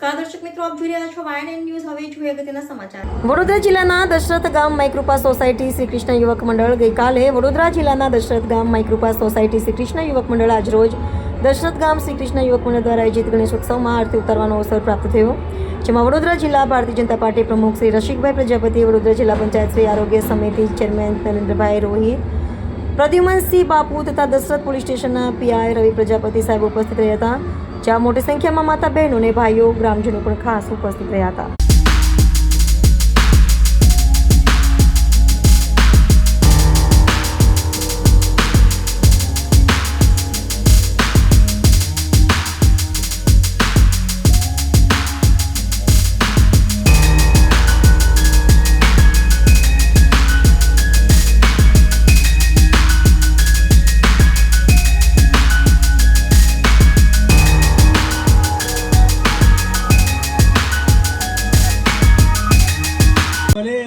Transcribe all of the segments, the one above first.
નમસ્કાર, દર્શક મિત્રો, આપ જોઈ રહ્યા છો વાયન ન્યૂઝ હવે જોઈએ અગત્યના સમાચાર. વડોદરા જિલ્લાના દશરથ ગામ માઇક્રોપા સોસાયટી શ્રી કૃષ્ણ યુવક મંડળ ગઈકાલે વડોદરા જિલ્લાના દશરથ ગામ માઇક્રોપા સોસાયટી શ્રી કૃષ્ણ યુવક મંડળ આજરોજ દશરથ ગામ શ્રી કૃષ્ણ યુવક મંડળ દ્વારા આયોજિત ગણેશ ઉત્સવમાં આરતી ઉતારવાનો અવસર પ્રાપ્ત થયો. જેમાં વડોદરા જિલ્લા ભારતીય જનતા પાર્ટી પ્રમુખ શ્રી રસિકભાઈ પ્રજાપતિ વડોદરા જિલ્લા પંચાયત શ્રી આરોગ્ય સમિતિ ચેરમેન નરેન્દ્રભાઈ રોહિત, પ્રદ્યુમનસિંહ બાપુ તથા દશરથ પોલીસ સ્ટેશનના પીઆઈ રવિ પ્રજાપતિ સાહેબ ઉપસ્થિત રહ્યા હતા. જ્યાં મોટી સંખ્યામાં માતા બહેનો અને ભાઈઓ ગ્રામજનો પણ ખાસ ઉપસ્થિત રહ્યા હતા.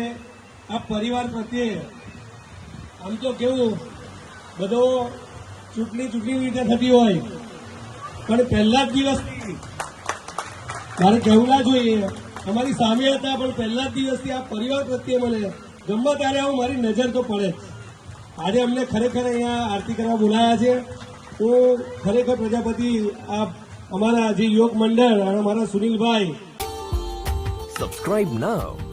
મને આ પરિવાર પ્રત્યે આમ તો કેવું, બધો ચૂંટણી ચૂંટણી રીતે થતી હોય. પણ પહેલા જ દિવસથી મારે કહેવું ના જોઈએ. અમારી સામે હતા, પણ પહેલા જ દિવસથી આ પરિવાર પ્રત્યે મને ગમે ત્યારે આવું મારી નજર તો પડે આજે અમને ખરેખર અહીંયા આરતી કરવા બોલાયા છે. હું ખરેખર પ્રજાપતિ આ અમારા જે યોગ મંડળ અને અમારા સુનિલભાઈ subscribe now